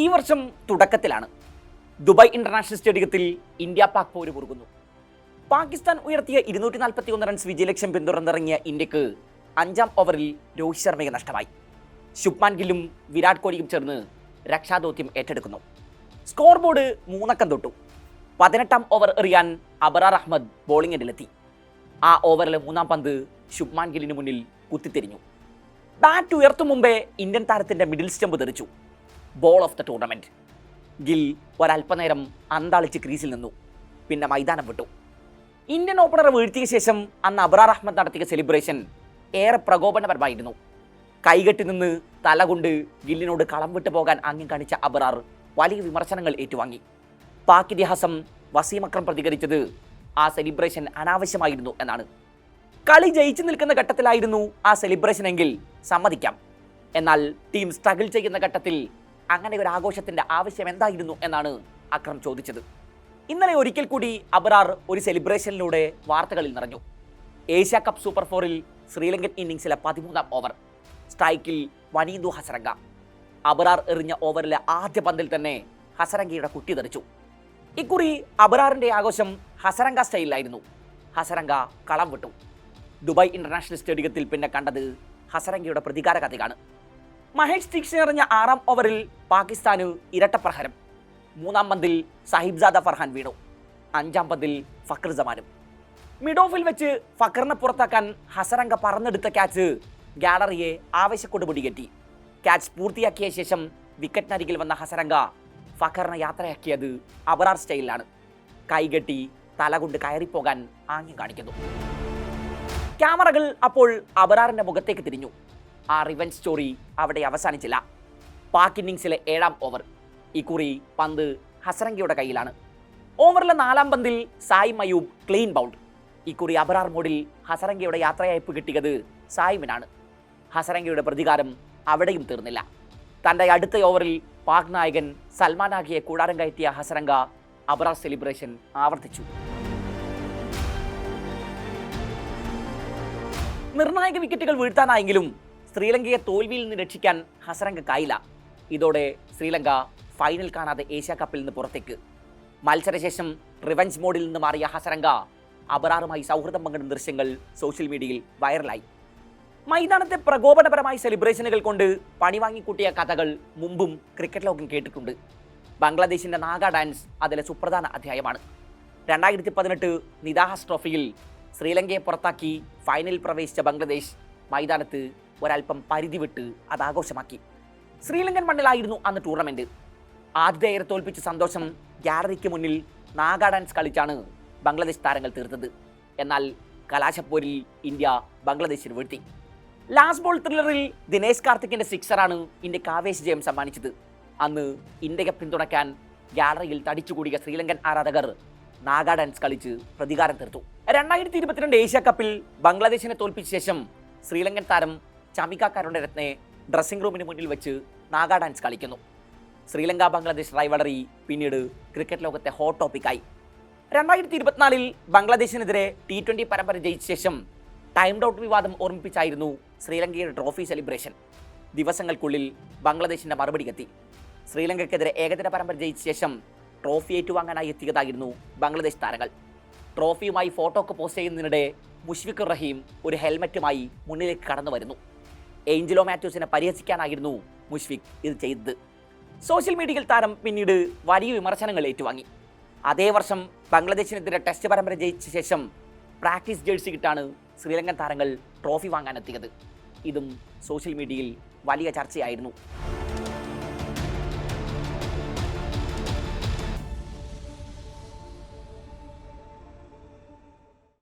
ഈ വർഷം തുടക്കത്തിലാണ്. ദുബായ് ഇന്റർനാഷണൽ സ്റ്റേഡിയത്തിൽ ഇന്ത്യ പാക് പോര് കുറുകുന്നു പാകിസ്ഥാൻ ഉയർത്തിയ ഇരുന്നൂറ്റി നാൽപ്പത്തി ഒന്ന് റൺസ് വിജയലക്ഷ്യം പിന്തുടർന്നിറങ്ങിയ ഇന്ത്യയ്ക്ക് അഞ്ചാം ഓവറിൽ രോഹിത് ശർമ്മയെ നഷ്ടമായി. ശുഭ്മാൻ ഗില്ലും വിരാട് കോഹ്ലിയും ചേർന്ന് രക്ഷാദൗത്യം ഏറ്റെടുക്കുന്നു. സ്കോർ ബോർഡ് മൂന്നക്കം തൊട്ടു. പതിനെട്ടാം ഓവർ എറിയാൻ അബറാർ അഹമ്മദ് ബോളിംഗ് ബോളിംഗിലെത്തി ആ ഓവറിലെ മൂന്നാം പന്ത് ശുഭ്മാൻ ഗില്ലിന് മുന്നിൽ കുത്തിത്തിരിഞ്ഞു. ബാറ്റ് ഉയർത്തും മുമ്പേ ഇന്ത്യൻ താരത്തിന്റെ മിഡിൽ സ്റ്റംപ് തെറിച്ചു. Ball of the tournament Gill ഒരല്പനേരം അന്താളിച്ച് ക്രീസിൽ നിന്നു. പിന്നെ മൈതാനം വിട്ടു. ഇന്ത്യൻ ഓപ്പണറെ വീഴ്ത്തിയ ശേഷം അന്ന് അബ്രാർ അഹമ്മദ് നടത്തിയ സെലിബ്രേഷൻ ഏറെ പ്രകോപനപരമായിരുന്നു. കൈകെട്ടി നിന്ന് തലകൊണ്ട് ഗില്ലിനോട് കളം വിട്ടു പോകാൻ ആംഗ്യം കാണിച്ച അബ്രാർ വലിയ വിമർശനങ്ങൾ ഏറ്റുവാങ്ങി. പാക് ഇതിഹാസം വസീം അക്രം പ്രതികരിച്ചത് ആ സെലിബ്രേഷൻ അനാവശ്യമായിരുന്നു എന്നാണ്. കളി ജയിച്ചു നിൽക്കുന്ന ഘട്ടത്തിലായിരുന്നു ആ സെലിബ്രേഷൻ എങ്കിൽ സമ്മതിക്കാം. എന്നാൽ ടീം സ്ട്രഗിൾ ചെയ്യുന്ന ഘട്ടത്തിൽ അങ്ങനെ ഒരു ആഘോഷത്തിന്റെ ആവശ്യം എന്തായിരുന്നു എന്നാണ് അക്രം ചോദിച്ചത്. ഇന്നലെ ഒരിക്കൽ കൂടി അബ്രാർ ഒരു സെലിബ്രേഷനിലൂടെ വാർത്തകളിൽ നിറഞ്ഞു. ഏഷ്യ കപ്പ് സൂപ്പർ ഫോറിൽ ശ്രീലങ്കൻ ഇന്നിങ്സിലെ പതിമൂന്നാം ഓവർ സ്ട്രൈക്കിൽ വനീന്ദു ഹസരംഗ. അബ്രാർ എറിഞ്ഞ ഓവറിലെ ആദ്യ പന്തിൽ തന്നെ ഹസരംഗയുടെ കുട്ടി തെറിച്ചു ഇക്കുറി അബ്രാറിന്റെ ആഘോഷം ഹസരംഗ സ്റ്റൈലിലായിരുന്നു. ഹസരംഗ കളം വിട്ടു. ദുബായ് ഇന്റർനാഷണൽ സ്റ്റേഡിയത്തിൽ പിന്നെ കണ്ടത് ഹസരംഗയുടെ പ്രതികാര കഥയാണ്. മഹേഷ് ദീക്ഷിത് എറിഞ്ഞ ആറാം ഓവറിൽ പാകിസ്ഥാന് ഇരട്ടപ്രഹരം മൂന്നാം പന്തിൽ സാഹിബ്സാദ ഫർഹാൻ വീണു. അഞ്ചാം പന്തിൽ ഫക്കർ ജമാനും മിഡ് ഓഫിൽ വെച്ച് ഫക്കറിനെ പുറത്താക്കാൻ ഹസരംഗ പറന്നെടുത്ത ക്യാച്ച് ഗാലറിയെ ആവേശക്കൊണ്ട് പിടികെട്ടി ക്യാച്ച് പൂർത്തിയാക്കിയ ശേഷം വിക്കറ്റിനരികിൽ വന്ന ഹസരംഗ ഫക്കറിനെ യാത്രയാക്കിയത് അബറാർ സ്റ്റൈലിലാണ്. കൈകെട്ടി തലകൊണ്ട് കയറിപ്പോകാൻ ആംഗ്യം കാണിക്കുന്നു. ക്യാമറകൾ അപ്പോൾ അബറാറിന്റെ മുഖത്തേക്ക് തിരിഞ്ഞു. ആ റിവൻ സ്റ്റോറി അവിടെ അവസാനിച്ചില്ല. പാക്ക് ഇന്നിങ്സിലെ ഏഴാം ഓവർ ഇക്കുറി പന്ത് ഹസരംഗയുടെ കയ്യിലാണ്. ഓവറിലെ നാലാം പന്തിൽ സായി മയൂബ് ക്ലീൻ ബൗൾഡ് ഇക്കുറി അബറാർ മോഡിൽ ഹസരംഗയുടെ യാത്രയയപ്പ് കിട്ടിയത് സായിമിനാണ് ഹസരംഗയുടെ പ്രതികാരം അവിടെയും തീർന്നില്ല. തന്റെ അടുത്ത ഓവറിൽ പാക് നായകൻ സൽമാൻ ആഗിയെ കൂടാരം കയറ്റിയ ഹസരംഗ അബറാർ സെലിബ്രേഷൻ ആവർത്തിച്ചു. നിർണായക വിക്കറ്റുകൾ വീഴ്ത്താനായെങ്കിലും ശ്രീലങ്കയെ തോൽവിയിൽ നിന്ന് രക്ഷിക്കാൻ ഹസരംഗക്കായില്ല ഇതോടെ ശ്രീലങ്ക ഫൈനൽ കാണാതെ ഏഷ്യ കപ്പിൽ നിന്ന് പുറത്തേക്ക്. മത്സരശേഷം റിവഞ്ച് മോഡിൽ നിന്ന് മാറിയ ഹസരംഗ അബറാറുമായി സൗഹൃദം പങ്കിടുന്ന ദൃശ്യങ്ങൾ സോഷ്യൽ മീഡിയയിൽ വൈറലായി മൈതാനത്തെ പ്രകോപനപരമായ സെലിബ്രേഷനുകൾ കൊണ്ട് പണി വാങ്ങിക്കൂട്ടിയ കഥകൾ മുമ്പും ക്രിക്കറ്റ് ലോകം കേട്ടിട്ടുണ്ട്. ബംഗ്ലാദേശിന്റെ നാഗ ഡാൻസ് അതിലെ സുപ്രധാന അധ്യായമാണ്. രണ്ടായിരത്തി പതിനെട്ട് നിദാഹസ് ട്രോഫിയിൽ ശ്രീലങ്കയെ പുറത്താക്കി ഫൈനലിൽ പ്രവേശിച്ച ബംഗ്ലാദേശ് മൈതാനത്ത് ഒരല്പം പരിധി വിട്ട് അത് ആഘോഷമാക്കി. ശ്രീലങ്കൻ മണ്ണിലായിരുന്നു അന്ന് ടൂർണമെന്റ് ആതിഥേയരെ തോൽപ്പിച്ച സന്തോഷം ഗ്യാലറിക്ക് മുന്നിൽ നാഗ ഡാൻസ് കളിച്ചാണ് ബംഗ്ലാദേശ് താരങ്ങൾ തീർത്തത്. എന്നാൽ കലാശപ്പോരിൽ ഇന്ത്യ ബംഗ്ലാദേശിന് വീഴ്ത്തി. ലാസ്റ്റ് ബോൾ ത്രില്ലറിൽ ദിനേശ് കാർത്തിക്കിന്റെ സിക്സറാണ് ഇന്ത്യയ്ക്ക് ആവേശ ജയം സമ്മാനിച്ചത്. അന്ന് ഇന്ത്യയെ പിന്തുണയ്ക്കാൻ ഗ്യാലറിയിൽ തടിച്ചുകൂടിയ ശ്രീലങ്കൻ ആരാധകർ നാഗ ഡാൻസ് കളിച്ച് പ്രതികാരം തീർത്തു. രണ്ടായിരത്തി ഇരുപത്തിരണ്ട് ഏഷ്യ കപ്പിൽ ബംഗ്ലാദേശിനെ തോൽപ്പിച്ച ശേഷം ശ്രീലങ്കൻ താരം ചമിക കരുണരത്നെ ഡ്രസ്സിംഗ് റൂമിന് മുന്നിൽ വെച്ച് നാഗ ഡാൻസ് കളിക്കുന്നു. ശ്രീലങ്ക ബംഗ്ലാദേശ് റൈവളറി പിന്നീട് ക്രിക്കറ്റ് ലോകത്തെ ഹോട്ട് ടോപ്പിക്കായി രണ്ടായിരത്തി ഇരുപത്തിനാലിൽ ബംഗ്ലാദേശിനെതിരെ ടി ട്വന്റി പരമ്പര ജയിച്ച ശേഷം ടൈം ഔട്ട് വിവാദം ഓർമ്മിപ്പിച്ചായിരുന്നു ശ്രീലങ്കയുടെ ട്രോഫി സെലിബ്രേഷൻ ദിവസങ്ങൾക്കുള്ളിൽ ബംഗ്ലാദേശിന്റെ മറുപടി എത്തി ശ്രീലങ്കയ്ക്കെതിരെ ഏകദിന പരമ്പര ജയിച്ച ശേഷം ട്രോഫി ഏറ്റുവാങ്ങാനായി എത്തിയതായിരുന്നു ബംഗ്ലാദേശ് താരങ്ങൾ. ട്രോഫിയുമായി ഫോട്ടോ ഒക്കെ പോസ്റ്റ് ചെയ്യുന്നതിനിടെ മുഷ്ഫിഖുർ റഹീം ഒരു ഹെൽമെറ്റുമായി മുന്നിലേക്ക് കടന്നു വരുന്നു ഏഞ്ചലോ മാത്യൂസിനെ പരിഹസിക്കാനായിരുന്നു മുഷ്ഫിഖ് ഇത് ചെയ്തത്. സോഷ്യൽ മീഡിയയിൽ താരം പിന്നീട് വലിയ വിമർശനങ്ങൾ ഏറ്റുവാങ്ങി. അതേ വർഷം ബംഗ്ലാദേശിനെതിരെ ടെസ്റ്റ് പരമ്പര ജയിച്ച ശേഷം പ്രാക്ടീസ് ജേഴ്സി കിട്ടാണ് ശ്രീലങ്കൻ താരങ്ങൾ ട്രോഫി വാങ്ങാനെത്തിയത്. ഇതും സോഷ്യൽ മീഡിയയിൽ വലിയ ചർച്ചയായിരുന്നു.